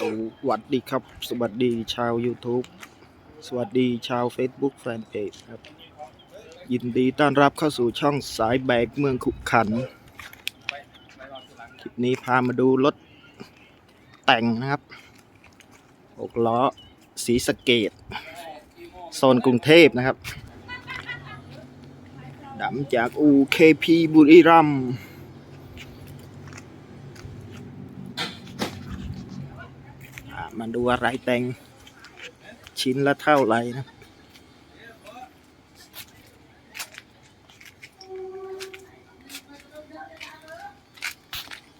สวัสดีครับ สวัสดีชาว YouTube สวัสดีชาว Facebook Fanpage ครับ ยินดีต้อนรับเข้าสู่ช่องสายแบกเมืองขุขัน คลิปนี้พามาดูรถแต่งนะครับหกล้อสีสเกต โซนกรุงเทพนะครับดำจากอู KP บุรีรัมย์ อะ มาดูอะไรแต่งชิ้นละเท่าไหร่นะ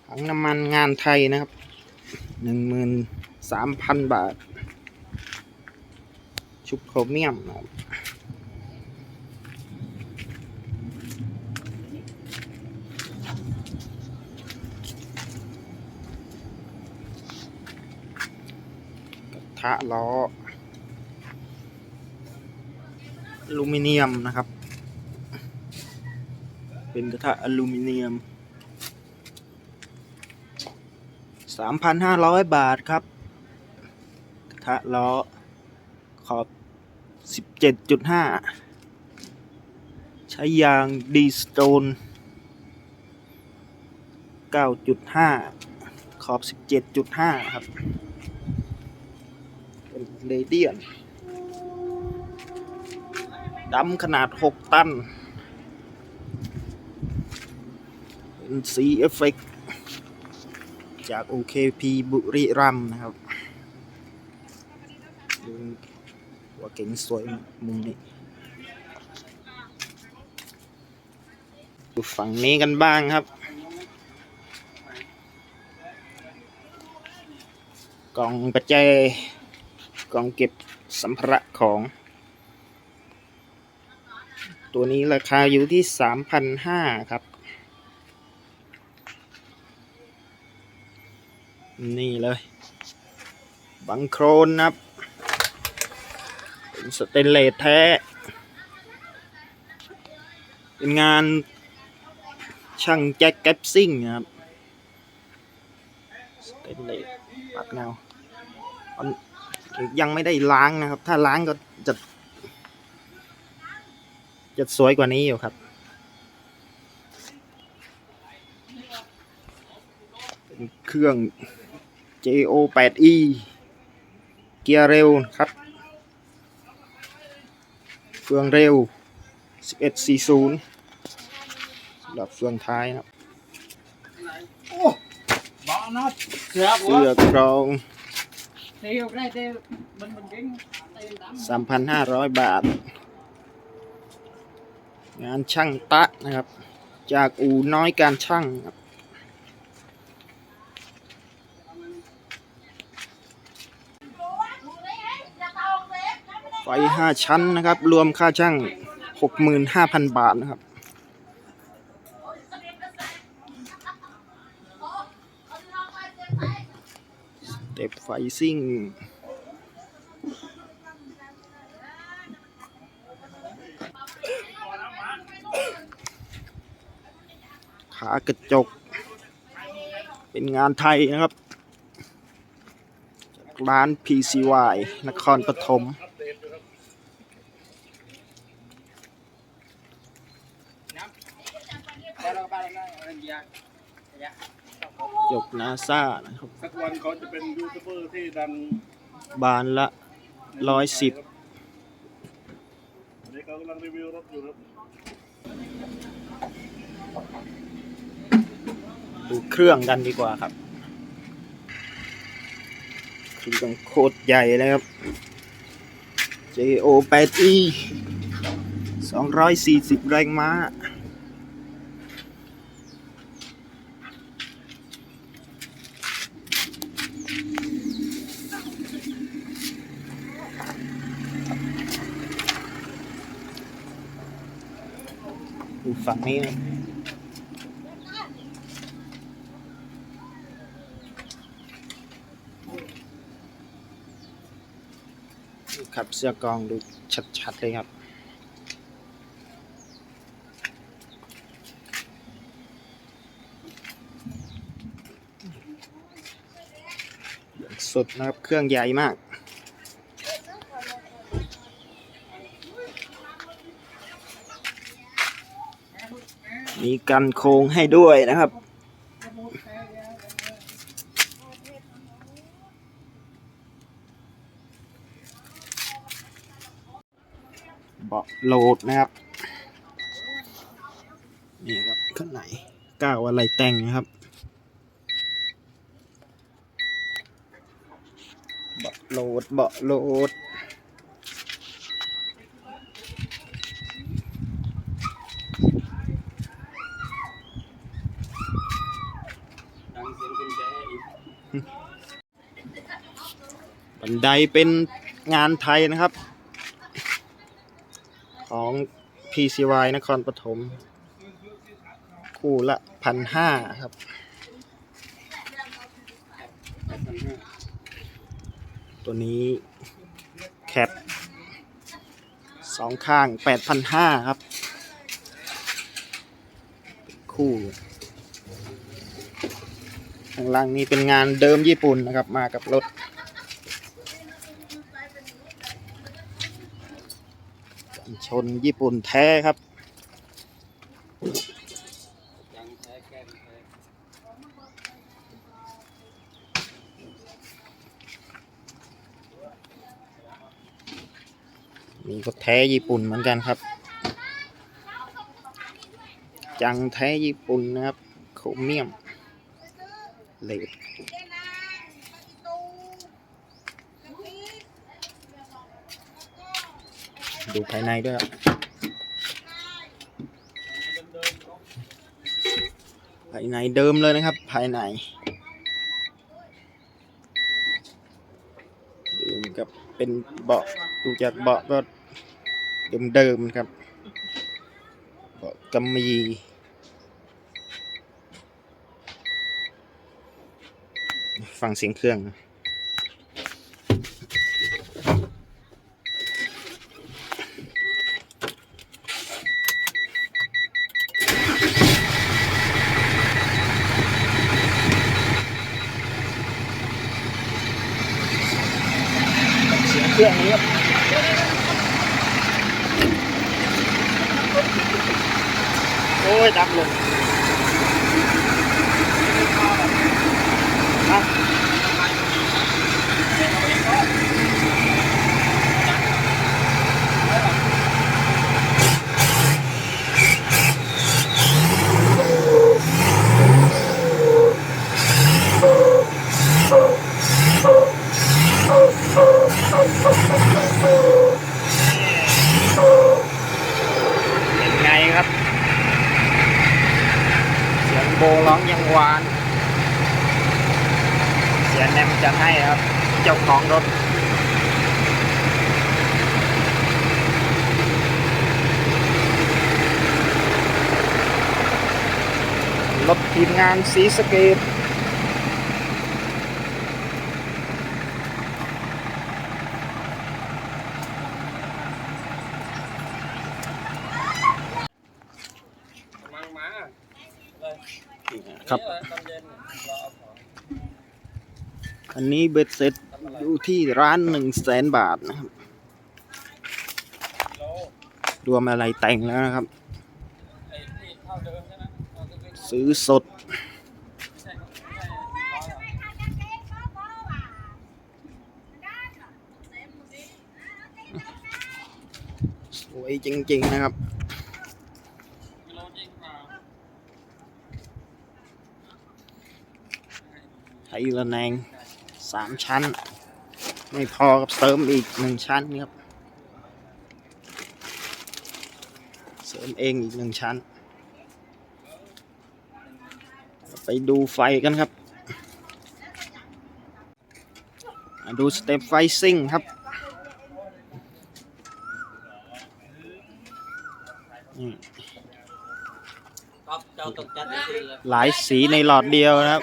ถังน้ำมันงานไทยนะครับหนึ่งหมื่นสามพันบาท ชุบโครเมียมนะครับ ทะล้ออลูมิเนียมนะครับ เป็นกระทะอลูมิเนียม 3,500 บาทครับ กระทะล้อขอบ 17.5 ใช้ยางดีสโตน 9.5 ขอบ 17.5 ครับ เป็นเดียนดำขนาด 6 ตัน เป็นสีเอฟเฟกจาก OKP บุรีรัมนะครับดูหัวเก๋งสวยมุมนี้ดูฝั่งนี้กันบ้างครับ กล่องประแจ กล่องเก็บสัมภาระของ ตัวนี้ราคาอยู่ที่ 3,500 ครับ นี่เลย บังโครนครับ เป็นสเตนเลสแท้ เป็นงานช่างแจ็คแกปซิ่งครับสเตนเลสปัดเงาอัน ยังไม่ได้ล้างนะครับ ถ้าล้างก็จะจะสวยกว่านี้อยู่ครับ เป็นเครื่อง JO 8E เกียร์เร็วครับ เฟืองเร็ว 1140สำหรับเฟืองท้ายนะครับ bỏ nó sửa เสื้อกรอง tiêu cái tiêu bên bên kính tiêu tắm 3,500บาท งานช่างตะนะครับ จากอู่น้อยการช่างครับไฟห้าชั้นนะครับ รวมค่าช่าง65,000บาทนะครับ ต็บไฟซิ่งขากระจก เป็นงานไทยนะครับ จากร้าน PCY นครปฐม จกนาซานะครับ สักวันเขาจะเป็นยูทูบเบอร์ที่ดังบานละร้อยสิบอันนี้เขากำลังรีวิวรถอยู่ครับดูเครื่องกันดีกว่าครับ เครื่องโคตรใหญ่เลยครับ JO 8E 240 แรงม้า ดูฝั่งนี้นะครับเสื้อกองดูชัดๆเลยครับสุดนะครับ เครื่องใหญ่มาก มีกันโค้งให้ด้วยนะครับ เบาะโหลดนะครับ นี่ครับข้างในก้าวอะไรแต่งนะครับเบาะโหลดเบาะโหลด ดังเสียงกุญแจอีก บั นไดเป็นงานไทยนะครับ ของ PCY นครปฐมคู่ละพันห้าครับตัวนี้แคปสองข้างแปดพันห้าครับ คู่ข้างล่างนี้เป็นงานเดิมญี่ปุ่นนะครับ มากับรถ กัน ชนญี่ปุ่นแท้ครับ นี่ก็แท้ญี่ปุ่นเหมือนกันครับ จังแท้ญี่ปุ่นนะครับ โครเมียมเลด ดูภายในด้วยครับภายในเดิมเลยนะครับ ภายในดูกับเป็นเบาะดูจากเบาะก็เดิมๆครับเบาะกำยีฟังเสียงเครื่องนะ เสียงเครื่องนี้ครับโอ้ย ดับลงฮะเป็นไงครับ เสียงโบร้องยังหวาน เสียงแนมจะให้ครับ เจ้าของรถรถทีมงานสีสะเกตกำลังมาครับ นี่แหละตอนเย็นรอเอาของ อันนี้เบ็ดเสร็จอยู่ที่ร้านหนึ่งแสนบาทนะครับ รวมอะไรแต่งแล้วนะครับ ซื้อสด สวยจริง ๆ นะครับไทยระแนง สามชั้น ไม่พอกับเสริมอีกหนึ่งชั้นครับเสริมเองอีกหนึ่งชั้น ไปดูไฟกันครับมาดูสเต็ปไฟซิ่งครับนี่ครับเจ้าตกจัดได้ทีเลยหลายสีในหลอดเดียวนะครับ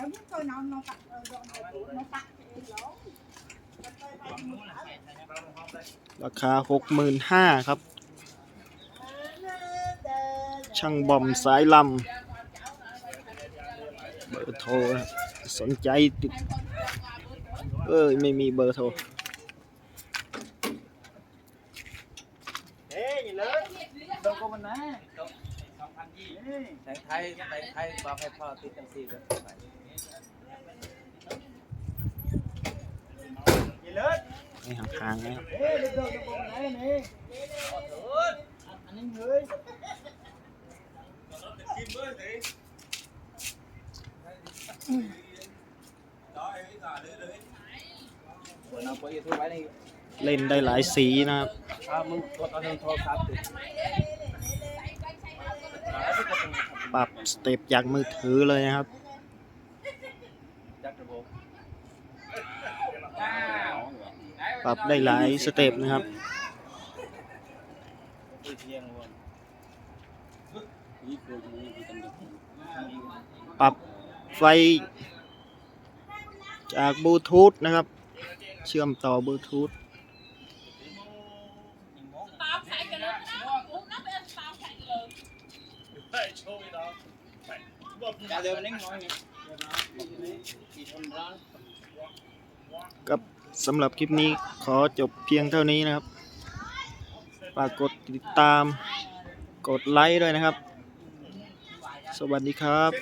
าสไฟห้าชั้น Em biết tôi nó nó tặng ờ, dọn cái tủ, nó tặng cho em lỗ. ราคาหกหมื่นห้าครับ ช่างบอมสายลำเบอร์โทรสนใจติด เอ้ย ไม่มีเบอร์โทรเฮ้ยเลยโดนก็มันนะแต่งไทยแตงไทยบอกให้พ่อติดจังสี่เลย อย่าเลย ให้ห่างๆนะครับเล่นได้หลายสีนะครับปรับสเต็ปจากมือถือเลยนะครับ จักระบบ ปรับได้หลายสเต็ปนะครับปรับไฟจากบลูทูธนะครับ เชื่อมต่อบลูทูธกับ สำหรับคลิปนี้ขอจบเพียงเท่านี้นะครับฝากกดติดตาม กดไลค์ด้วยนะครับ สวัสดีครับ